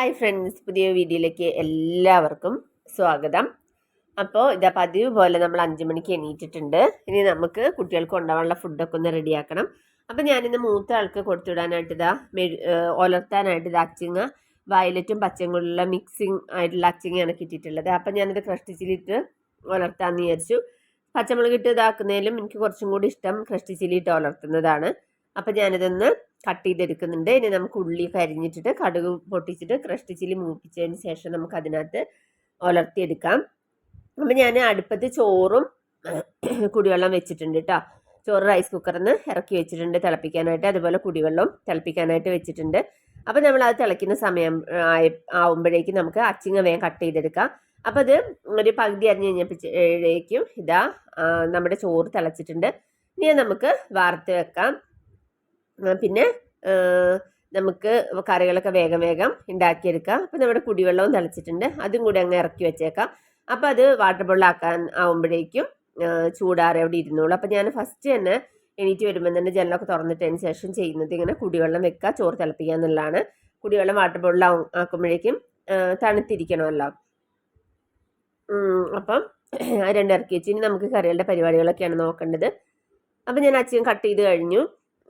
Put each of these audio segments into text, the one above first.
Hi friends പുതിയ വീഡിയോയിലേക്ക് എല്ലാവർക്കും സ്വാഗതം. അപ്പോൾ ഇതാ പതിവ് പോലെ നമ്മൾ അഞ്ച് മണിക്ക് എണീറ്റിട്ടുണ്ട്. ഇനി നമുക്ക് കുട്ടികൾക്ക് കൊണ്ടുപോകാനുള്ള ഫുഡൊക്കെ ഒന്ന് റെഡിയാക്കണം അപ്പോൾ ഞാനിന്ന് മൂത്ത ആൾക്ക് കൊടുത്തുവിടാനായിട്ട് ഇതാ മെഴു ഒലർത്താനായിട്ട് ഇതാ അച്ചിങ്ങ വയലറ്റും പച്ചങ്ങുള്ള മിക്സിങ് ആയിട്ടുള്ള അച്ചിങ്ങയാണ് കിട്ടിയിട്ടുള്ളത്. അപ്പോൾ ഞാനിത് ക്രഷ്ടിച്ചിലിട്ട് വളർത്താമെന്ന് വിചാരിച്ചു. പച്ചമുളക് ഇട്ട് ഇതാക്കുന്നതിലും എനിക്ക് കുറച്ചും കൂടി ഇഷ്ടം ക്രഷ്ടിച്ചിലിട്ട് വളർത്തുന്നതാണ് അപ്പോൾ ഞാനിതൊന്ന് കട്ട് ചെയ്തെടുക്കുന്നുണ്ട് ഇനി നമുക്ക് ഉള്ളി കരിഞ്ഞിട്ടിട്ട് കടുക് പൊട്ടിച്ചിട്ട് ക്രഷ്ടി ചില്ലി മൂപ്പിച്ചതിന് ശേഷം നമുക്ക് അതിനകത്ത് ഉലർത്തിയെടുക്കാം അപ്പം ഞാൻ അടുപ്പത്ത് ചോറും കുടിവെള്ളം വെച്ചിട്ടുണ്ട് കേട്ടോ. ചോറ് റൈസ് കുക്കറിൽ നിന്ന് ഇറക്കി വെച്ചിട്ടുണ്ട് തിളപ്പിക്കാനായിട്ട്. അതുപോലെ കുടിവെള്ളം തിളപ്പിക്കാനായിട്ട് വെച്ചിട്ടുണ്ട്. അപ്പം നമ്മൾ അത് തിളയ്ക്കുന്ന സമയം ആവുമ്പോഴേക്കും നമുക്ക് അച്ചിങ്ങ വേഗം കട്ട് ചെയ്തെടുക്കാം. അപ്പം അത് ഒരു പകുതി അരിഞ്ഞ് കഴിഞ്ഞപ്പോഴേക്കും ഇതാ നമ്മുടെ ചോറ് തിളച്ചിട്ടുണ്ട്. ഇനി നമുക്ക് വാർത്ത് വെക്കാം. പിന്നെ നമുക്ക് കറികളൊക്കെ വേഗം വേഗം ഉണ്ടാക്കിയെടുക്കാം അപ്പോൾ നമ്മുടെ കുടിവെള്ളവും തിളച്ചിട്ടുണ്ട്. അതും കൂടി അങ്ങ് ഇറക്കി വെച്ചേക്കാം. അപ്പോൾ അത് വാട്ടർ ബോളിലാക്കാൻ ആവുമ്പോഴേക്കും ചൂടാറി അവിടെ ഇരുന്നോളൂ. അപ്പോൾ ഞാൻ ഫസ്റ്റ് തന്നെ എണീറ്റ് വരുമ്പോൾ തന്നെ ജനലൊക്കെ തുറന്നിട്ടതിന് ശേഷം ചെയ്യുന്നത് ഇങ്ങനെ കുടിവെള്ളം വെക്കുക ചോറ് തിളപ്പിക്കുക എന്നുള്ളതാണ്. കുടിവെള്ളം വാട്ടർ ബോളിൽ ആക്കുമ്പോഴേക്കും തണുത്തിരിക്കണമല്ലോ. അപ്പം രണ്ടിറക്കി വെച്ച്. ഇനി നമുക്ക് കറികളുടെ പരിപാടികളൊക്കെയാണ് നോക്കേണ്ടത്. അപ്പം ഞാൻ അച്ഛൻ കട്ട് ചെയ്ത് കഴിഞ്ഞു.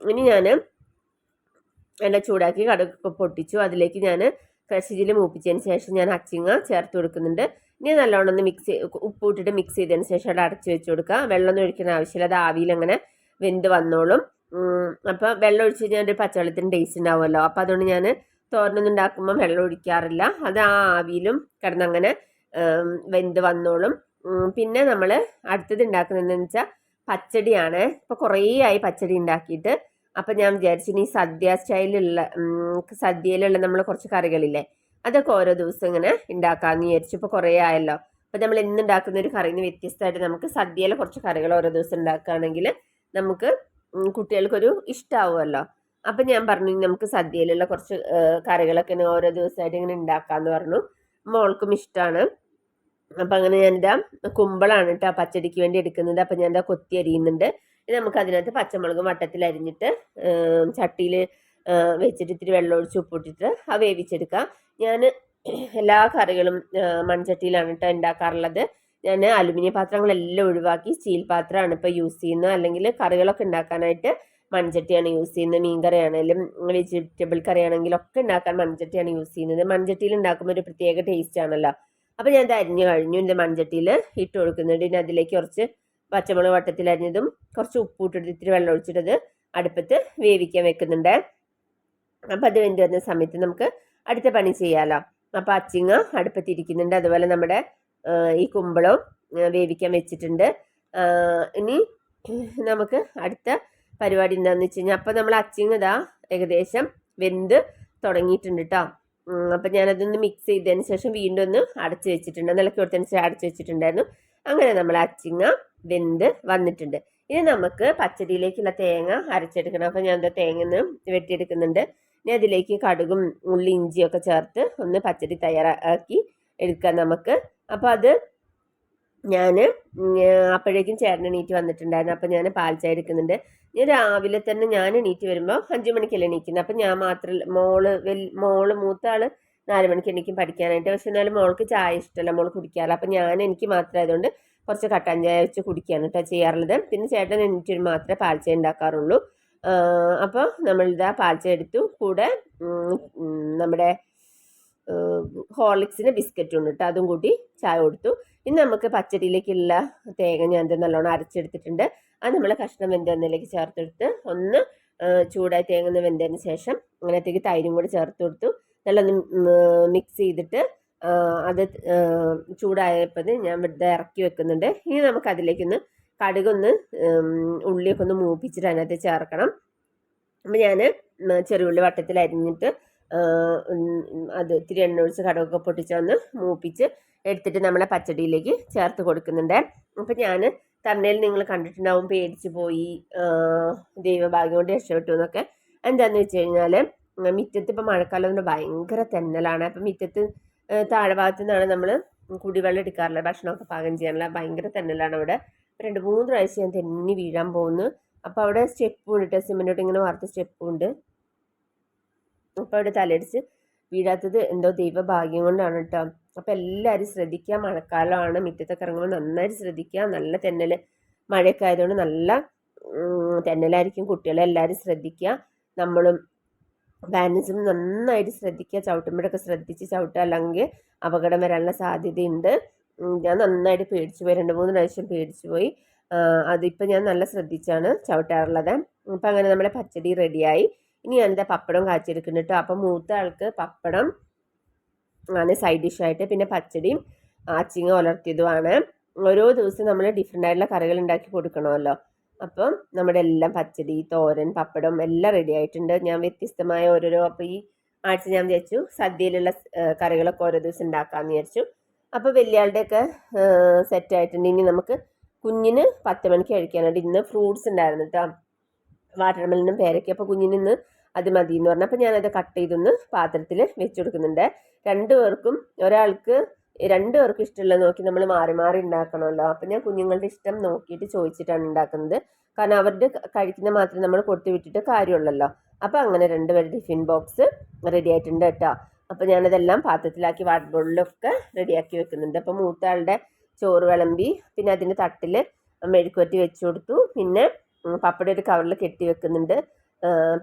ഇനി ഞാൻ എണ്ണ ചൂടാക്കി കടുകൊക്കെ പൊട്ടിച്ചു. അതിലേക്ക് ഞാൻ ക്രഷിജിൽ മൂപ്പിച്ചതിന് ശേഷം ഞാൻ അച്ചിങ്ങ ചേർത്ത് കൊടുക്കുന്നുണ്ട്. ഇനി നല്ലോണം ഒന്ന് മിക്സ് ഉപ്പ് ഇട്ടിട്ട് മിക്സ് ചെയ്തതിന് ശേഷം അവിടെ അടച്ചു വെച്ച് കൊടുക്കുക. വെള്ളം ഒന്നും ഒഴിക്കുന്ന ആവശ്യമില്ല. അത് ആവിയിൽ അങ്ങനെ വെന്ത് വന്നോളും. അപ്പോൾ വെള്ളം ഒഴിച്ച് കഴിഞ്ഞാൽ ഒരു പച്ചവെള്ളത്തിന് ടേസ്റ്റ് ഉണ്ടാവുമല്ലോ. അപ്പോൾ അതുകൊണ്ട് ഞാൻ തോരനൊന്നും ഉണ്ടാക്കുമ്പോൾ വെള്ളം ഒഴിക്കാറില്ല. അത് ആ ആവിയിലും കിടന്നങ്ങനെ വെന്ത് വന്നോളും. പിന്നെ നമ്മൾ അടുത്തത് ഉണ്ടാക്കുന്നതെന്ന് വെച്ചാൽ പച്ചടിയാണ്. ഇപ്പോൾ കുറേ ആയി പച്ചടി ഉണ്ടാക്കിയിട്ട്. അപ്പം ഞാൻ വിചാരിച്ചു ഇനി സദ്യ സ്റ്റൈലുള്ള സദ്യയിലുള്ള നമ്മൾ കുറച്ച് കറികളില്ലേ? അതൊക്കെ ഓരോ ദിവസം ഇങ്ങനെ ഉണ്ടാക്കാമെന്ന് വിചാരിച്ചു ഇപ്പോൾ കുറേ ആയല്ലോ. അപ്പം നമ്മൾ ഇന്ന് ഉണ്ടാക്കുന്ന ഒരു കറിയിൽ നിന്ന് വ്യത്യസ്തമായിട്ട് നമുക്ക് സദ്യയിലെ കുറച്ച് കറികൾ ഓരോ ദിവസം ഉണ്ടാക്കുകയാണെങ്കിൽ നമുക്ക് കുട്ടികൾക്കൊരു ഇഷ്ടമാവുമല്ലോ അപ്പം ഞാൻ പറഞ്ഞു നമുക്ക് സദ്യയിലുള്ള കുറച്ച് കറികളൊക്കെ ഓരോ ദിവസമായിട്ട് ഇങ്ങനെ ഉണ്ടാക്കാമെന്ന് പറഞ്ഞു. മോൾക്കും ഇഷ്ടമാണ് അപ്പം അങ്ങനെ ഞാനിതാ കുമ്പളാണ് കേട്ടോ പച്ചടിക്ക് വേണ്ടി എടുക്കുന്നത്. അപ്പം ഞാൻ എന്താ കൊത്തി അരിയുന്നുണ്ട് ഇനി നമുക്ക് അതിനകത്ത് പച്ചമുളക് വട്ടത്തിൽ അരിഞ്ഞിട്ട് ചട്ടിയിൽ വെച്ചിട്ട് ഇത്തിരി വെള്ളം ഒഴിച്ച് ഉപ്പിട്ടിട്ട് ആ വേവിച്ചെടുക്കാം. ഞാൻ എല്ലാ കറികളും മൺചട്ടിയിലാണ് കേട്ടോ ഉണ്ടാക്കാറുള്ളത് ഞാൻ അലുമിനിയം പാത്രങ്ങളെല്ലാം ഒഴിവാക്കി സ്റ്റീൽ പാത്രമാണ് ഇപ്പോൾ യൂസ് ചെയ്യുന്നത്. അല്ലെങ്കിൽ കറികളൊക്കെ ഉണ്ടാക്കാനായിട്ട് മൺചട്ടിയാണ് യൂസ് ചെയ്യുന്നത്. മീൻ കറിയാണെങ്കിലും വെജിറ്റബിൾ കറി ആണെങ്കിലും ഒക്കെ ഉണ്ടാക്കാൻ മൺചട്ടിയാണ് യൂസ് ചെയ്യുന്നത്. മൺചട്ടിയിൽ ഉണ്ടാക്കുമ്പോൾ ഒരു പ്രത്യേക ടേസ്റ്റ് ആണല്ലോ. അപ്പോൾ ഞാൻ ഇത് അരിഞ്ഞു കഴിഞ്ഞു. എന്റെ മൺചട്ടിയിൽ ഇട്ട് കൊടുക്കുന്നുണ്ട്. ഇനി അതിലേക്ക് കുറച്ച് പച്ചമുളക് വട്ടത്തിൽ അരിഞ്ഞതും കുറച്ച് ഉപ്പ് ഇട്ടിട്ട് ഇത്തിരി വെള്ളം ഒഴിച്ചിട്ടത് അടുപ്പത്ത് വേവിക്കാൻ വെക്കുന്നുണ്ട്. അപ്പം അത് വെന്ത് വരുന്ന സമയത്ത് നമുക്ക് അടുത്ത പണി ചെയ്യാമല്ലോ അപ്പോൾ അച്ചിങ്ങ അടുപ്പത്തിരിക്കുന്നുണ്ട് അതുപോലെ നമ്മുടെ ഈ കുമ്പളവും വേവിക്കാൻ വെച്ചിട്ടുണ്ട്. ഇനി നമുക്ക് അടുത്ത പരിപാടി എന്താണെന്ന് വെച്ച് കഴിഞ്ഞാൽ അപ്പോൾ നമ്മൾ അച്ചിങ്ങ ഇതാ ഏകദേശം വെന്ത് തുടങ്ങിയിട്ടുണ്ട് കേട്ടോ അപ്പം ഞാനതൊന്ന് മിക്സ് ചെയ്തതിന് ശേഷം വീണ്ടും ഒന്ന് അടച്ച് വെച്ചിട്ടുണ്ട്. നിലയ്ക്ക് കൊടുത്തതിന് ശേഷം അടച്ച് വെച്ചിട്ടുണ്ടായിരുന്നു. അങ്ങനെ നമ്മൾ അച്ചിങ്ങ വെന്ത് വന്നിട്ടുണ്ട്. ഇനി നമുക്ക് പച്ചടിയിലേക്കുള്ള തേങ്ങ അരച്ചെടുക്കണം. അപ്പോൾ ഞാൻ എന്താ തേങ്ങ ഒന്ന് വെട്ടിയെടുക്കുന്നുണ്ട്. ഇനി അതിലേക്ക് കടുകും ഉള്ളി ഇഞ്ചിയൊക്കെ ചേർത്ത് ഒന്ന് പച്ചടി തയ്യാറാക്കി എടുക്കാം നമുക്ക്. അപ്പോൾ അത് ഞാൻ അപ്പോഴേക്കും ചേട്ടൻ എണീറ്റ് വന്നിട്ടുണ്ടായിരുന്നു. അപ്പോൾ ഞാൻ പാൽ ചായ എടുക്കുന്നുണ്ട്. ഞാൻ രാവിലെ തന്നെ ഞാൻ എണീറ്റ് വരുമ്പോൾ അഞ്ച് മണിക്കല്ലേ എണീക്കുന്നത്. അപ്പം ഞാൻ മാത്രം മോൾ വെൽ മോൾ മൂത്ത ആൾ നാല് മണിക്ക് എണീക്കും പഠിക്കാനായിട്ട്. പക്ഷെ എന്നാലും മോൾക്ക് ചായ ഇഷ്ടമല്ല. മോൾ കുടിക്കാറില്ല. അപ്പം ഞാൻ എനിക്ക് മാത്രമായതുകൊണ്ട് കുറച്ച് കട്ടൻ ചായ വെച്ച് കുടിക്കുകയാണ് കേട്ടോ ചെയ്യാറുള്ളത്. പിന്നെ ചേട്ടൻ എണീറ്റ് വരുമ്പോൾ മാത്രമേ പാൽച്ച ഉണ്ടാക്കാറുള്ളൂ. അപ്പോൾ നമ്മളിതാ പാൽച്ച എടുത്തു. കൂടെ നമ്മുടെ ഹോർലിക്സിന് ബിസ്ക്കറ്റും ഉണ്ട് കേട്ടോ അതും കൂട്ടി ചായ കൊടുത്തു. ഇനി നമുക്ക് പച്ചടിയിലേക്കുള്ള തേങ്ങ ഞാൻ എന്താ നല്ലോണം അരച്ചെടുത്തിട്ടുണ്ട്. അത് നമ്മൾ കഷ്ണം വെന്തതിലേക്ക് ചേർത്തെടുത്ത് ഒന്ന് ചൂടായി തേങ്ങ വെന്തതിന് ശേഷം അങ്ങനത്തേക്ക് തൈരും കൂടി ചേർത്ത് കൊടുത്തു. നല്ലൊന്ന് മിക്സ് ചെയ്തിട്ട് അത് ചൂടായപ്പോൾ ഞാൻ ഇവിടെ ഇറക്കി വെക്കുന്നുണ്ട്. ഇനി നമുക്ക് അതിലേക്കൊന്ന് കടുകൊന്ന് ഉള്ളിയൊക്കെ ഒന്ന് മൂപ്പിച്ചിട്ട് അതിനകത്ത് ചേർക്കണം. അപ്പം ഞാൻ ചെറുള്ളി വട്ടത്തിൽ അരിഞ്ഞിട്ട് അത് ഇത്തിരി എണ്ണ ഒഴിച്ച് കടുകൊക്കെ പൊട്ടിച്ച് ഒന്ന് മൂപ്പിച്ച് എടുത്തിട്ട് നമ്മളെ പച്ചടിയിലേക്ക് ചേർത്ത് കൊടുക്കുന്നുണ്ട്. അപ്പം ഞാൻ തമ്മയിൽ നിങ്ങൾ കണ്ടിട്ടുണ്ടാവും പേടിച്ച് പോയി ദൈവഭാഗ്യം കൊണ്ട് രക്ഷപ്പെട്ടു എന്നൊക്കെ. എന്താണെന്ന് വെച്ച് കഴിഞ്ഞാൽ മുറ്റത്ത് ഇപ്പം മഴക്കാലം ഭയങ്കര തെന്നലാണ്. അപ്പം മുറ്റത്ത് ആ, താഴെ ഭാഗത്തു നിന്നാണ് നമ്മൾ കുടിവെള്ളം എടുക്കാറുള്ളത്. ഭക്ഷണമൊക്കെ പാകം ചെയ്യാനുള്ള ഭയങ്കര തെന്നലാണ് അവിടെ. രണ്ട് മൂന്ന് പ്രാവശ്യം ഞാൻ തെന്നി വീഴാൻ പോകുന്നു. അപ്പോൾ അവിടെ സ്റ്റെപ്പും ഉണ്ട് സിമെന്റോട്ട് ഇങ്ങനെ വാർത്ത സ്റ്റെപ്പും ഉണ്ട് അപ്പോൾ അവിടെ തലയടിച്ച് വീഴാത്തത് എന്തോ ദൈവഭാഗ്യം കൊണ്ടാണ് കേട്ടോ. അപ്പോൾ എല്ലാവരും ശ്രദ്ധിക്കുക. മഴക്കാലമാണ് മുറ്റത്തൊക്കെ ഇറങ്ങുമ്പോൾ നന്നായിട്ട് ശ്രദ്ധിക്കുക. നല്ല തെന്നൽ മഴയൊക്കെ ആയതുകൊണ്ട് നല്ല തെന്നലായിരിക്കും കുട്ടികളെല്ലാവരും ശ്രദ്ധിക്കുക. നമ്മളും ബാലൻസും നന്നായിട്ട് ശ്രദ്ധിക്കുക ചവിട്ടുമ്പോഴൊക്കെ ശ്രദ്ധിച്ച് ചവിട്ടുക അല്ലെങ്കിൽ അപകടം വരാനുള്ള സാധ്യതയുണ്ട്. ഞാൻ നന്നായിട്ട് പേടിച്ചു പോയി. രണ്ട് മൂന്ന് പ്രാവശ്യം പേടിച്ചു പോയി. അതിപ്പോൾ ഞാൻ നല്ല ശ്രദ്ധിച്ചാണ് ചവിട്ടാറുള്ളത്. അപ്പം അങ്ങനെ നമ്മുടെ പച്ചടി റെഡിയായി. ഇനി എന്താ പപ്പടം കാച്ചെടുക്കുന്നുണ്ട് അപ്പം മൂത്ത ആൾക്ക് പപ്പടം ആണ് സൈഡ് ഡിഷായിട്ട് പിന്നെ പച്ചടിയും ആച്ചിങ്ങ ഉലർത്തിയതുമാണ് ഓരോ ദിവസം നമ്മൾ ഡിഫറെന്റ് ആയിട്ടുള്ള കറികൾ ഉണ്ടാക്കി കൊടുക്കണമല്ലോ. അപ്പം നമ്മുടെ എല്ലാം പച്ചടി തോരൻ പപ്പടം എല്ലാം റെഡി ആയിട്ടുണ്ട്. ഞാൻ വ്യത്യസ്തമായ ഓരോരോ അപ്പോൾ ഈ ആഴ്ച ഞാൻ വിചാരിച്ചു സദ്യയിലുള്ള കറികളൊക്കെ ഓരോ ദിവസം ഉണ്ടാക്കാമെന്ന് വിചാരിച്ചു. അപ്പോൾ വലിയാളുടെയൊക്കെ സെറ്റ് ആയിട്ടുണ്ട്. ഇനി നമുക്ക് കുഞ്ഞിന് പത്ത് മണിക്ക് കഴിക്കാനായിട്ട് ഇന്ന് ഫ്രൂട്ട്സ് ഉണ്ടായിരുന്നു കേട്ടോ വാട്ടർമെലിനും പേരയ്ക്ക് അപ്പോൾ കുഞ്ഞിന് ഇന്ന് അത് മതി എന്ന് പറഞ്ഞപ്പോൾ ഞാനത് കട്ട് ചെയ്തൊന്ന് പാത്രത്തിൽ വെച്ച് കൊടുക്കുന്നുണ്ട്. രണ്ടു പേർക്കും ഒരാൾക്ക് രണ്ടു പേർക്കും ഇഷ്ടമുള്ളത് നോക്കി നമ്മൾ മാറി മാറി ഉണ്ടാക്കണമല്ലോ. അപ്പം ഞാൻ കുഞ്ഞുങ്ങളുടെ ഇഷ്ടം നോക്കിയിട്ട് ചോദിച്ചിട്ടാണ് ഉണ്ടാക്കുന്നത്. കാരണം അവരുടെ കഴിക്കുന്ന മാത്രം നമ്മൾ കൊടുത്തു വിട്ടിട്ട് കാര്യമുള്ളല്ലോ. അപ്പോൾ അങ്ങനെ രണ്ടുപേരുടെ ടിഫിൻ ബോക്സ് റെഡി ആയിട്ടുണ്ട് കേട്ടോ. അപ്പോൾ ഞാനതെല്ലാം പാത്രത്തിലാക്കി ബോളിലൊക്കെ റെഡിയാക്കി വെക്കുന്നുണ്ട്. അപ്പോൾ മൂത്താളുടെ ചോറ് വിളമ്പി പിന്നെ അതിന്റെ തട്ടിൽ മെഴുക്കുവറ്റി വെച്ച് കൊടുത്തു. പിന്നെ പപ്പടി ഒരു കവറിൽ കെട്ടി വെക്കുന്നുണ്ട്.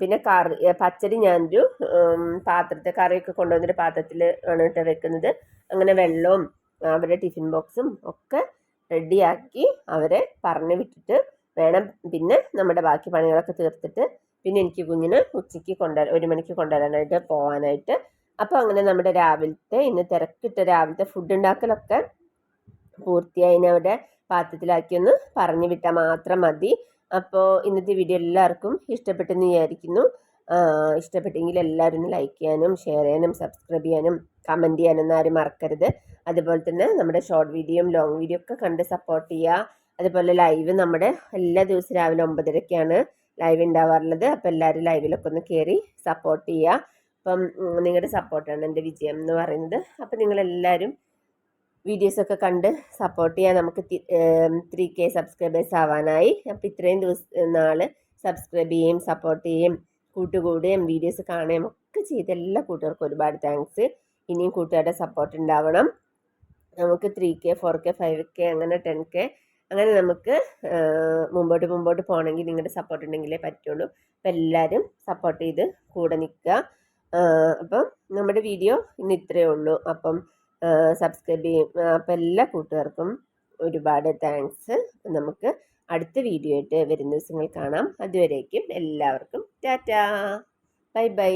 പിന്നെ കറി പച്ചടി ഞാനൊരു പാത്രത്തെ കറിയൊക്കെ കൊണ്ടുവന്നിട്ട് പാത്രത്തിൽ ആണ് കേട്ടോ വെക്കുന്നത്. അങ്ങനെ വെള്ളവും അവരെ ടിഫിൻ ബോക്സും ഒക്കെ റെഡിയാക്കി അവരെ പറഞ്ഞു വിട്ടിട്ട് വേണം പിന്നെ നമ്മുടെ ബാക്കി പണികളൊക്കെ തീർത്തിട്ട് പിന്നെ എനിക്ക് കുഞ്ഞിന് ഉച്ചയ്ക്ക് കൊണ്ടുവരാൻ ഒരു മണിക്ക് കൊണ്ടുവരാനായിട്ട് പോകാനായിട്ട് അപ്പോൾ അങ്ങനെ നമ്മുടെ രാവിലത്തെ ഇന്ന് തിരക്കിട്ട രാവിലത്തെ ഫുഡ് ഉണ്ടാക്കലൊക്കെ പൂർത്തിയായി അവിടെ പാത്രത്തിലാക്കി ഒന്ന് പറഞ്ഞു വിട്ടാൽ മാത്രം മതി. അപ്പോൾ ഇന്നത്തെ വീഡിയോ എല്ലാവർക്കും ഇഷ്ടപ്പെട്ടെന്ന് വിചാരിക്കുന്നു. ഇഷ്ടപ്പെട്ടെങ്കിൽ എല്ലാവരും ലൈക്ക് ചെയ്യാനും ഷെയർ ചെയ്യാനും സബ്സ്ക്രൈബ് ചെയ്യാനും കമന്റ് ചെയ്യാനൊന്നും ആരും മറക്കരുത്. അതുപോലെ തന്നെ നമ്മുടെ ഷോർട്ട് വീഡിയോയും ലോങ് വീഡിയോ ഒക്കെ കണ്ട് സപ്പോർട്ട് ചെയ്യുക. അതുപോലെ ലൈവ് നമ്മുടെ എല്ലാ ദിവസവും രാവിലെ ഒമ്പതരയ്ക്കാണ് ലൈവ് ഉണ്ടാവാറുള്ളത്. അപ്പോൾ എല്ലാവരും ലൈവിലൊക്കെ ഒന്ന് കയറി സപ്പോർട്ട് ചെയ്യുക. അപ്പം നിങ്ങളുടെ സപ്പോർട്ടാണ് എന്റെ വിജയം എന്ന് പറയുന്നത്. അപ്പോൾ നിങ്ങളെല്ലാവരും വീഡിയോസൊക്കെ കണ്ട് സപ്പോർട്ട് ചെയ്യാൻ നമുക്ക് ത്രീ കെ സബ്സ്ക്രൈബേഴ്സ് ആവാനായി. അപ്പോൾ ഇത്രയും ദിവസം നാൾ സബ്സ്ക്രൈബ് ചെയ്യുകയും സപ്പോർട്ട് ചെയ്യുകയും കൂട്ടുകൂടുകയും വീഡിയോസ് കാണുകയും ഒക്കെ ചെയ്ത എല്ലാ കൂട്ടുകാർക്കും ഒരുപാട് താങ്ക്സ് ഇനിയും കൂട്ടുകാരുടെ സപ്പോർട്ട് ഉണ്ടാവണം. നമുക്ക് three K four K five K അങ്ങനെ ടെൻ കെ അങ്ങനെ നമുക്ക് മുമ്പോട്ട് മുമ്പോട്ട് പോകണമെങ്കിൽ നിങ്ങളുടെ സപ്പോർട്ട് ഉണ്ടെങ്കിലേ പറ്റുള്ളൂ. അപ്പം എല്ലാവരും സപ്പോർട്ട് ചെയ്ത് കൂടെ നിൽക്കുക. അപ്പം നമ്മുടെ വീഡിയോ ഇന്ന് ഇത്രയേ ഉള്ളൂ. അപ്പം സബ്സ്ക്രൈബ് ചെയ്യും. അപ്പം എല്ലാ കൂട്ടുകാർക്കും ഒരുപാട് താങ്ക്സ് നമുക്ക് അടുത്ത വീഡിയോ ആയിട്ട് വരുന്ന ദിവസങ്ങൾ കാണാം. അതുവരേക്കും എല്ലാവർക്കും ടാറ്റാ. Bye bye.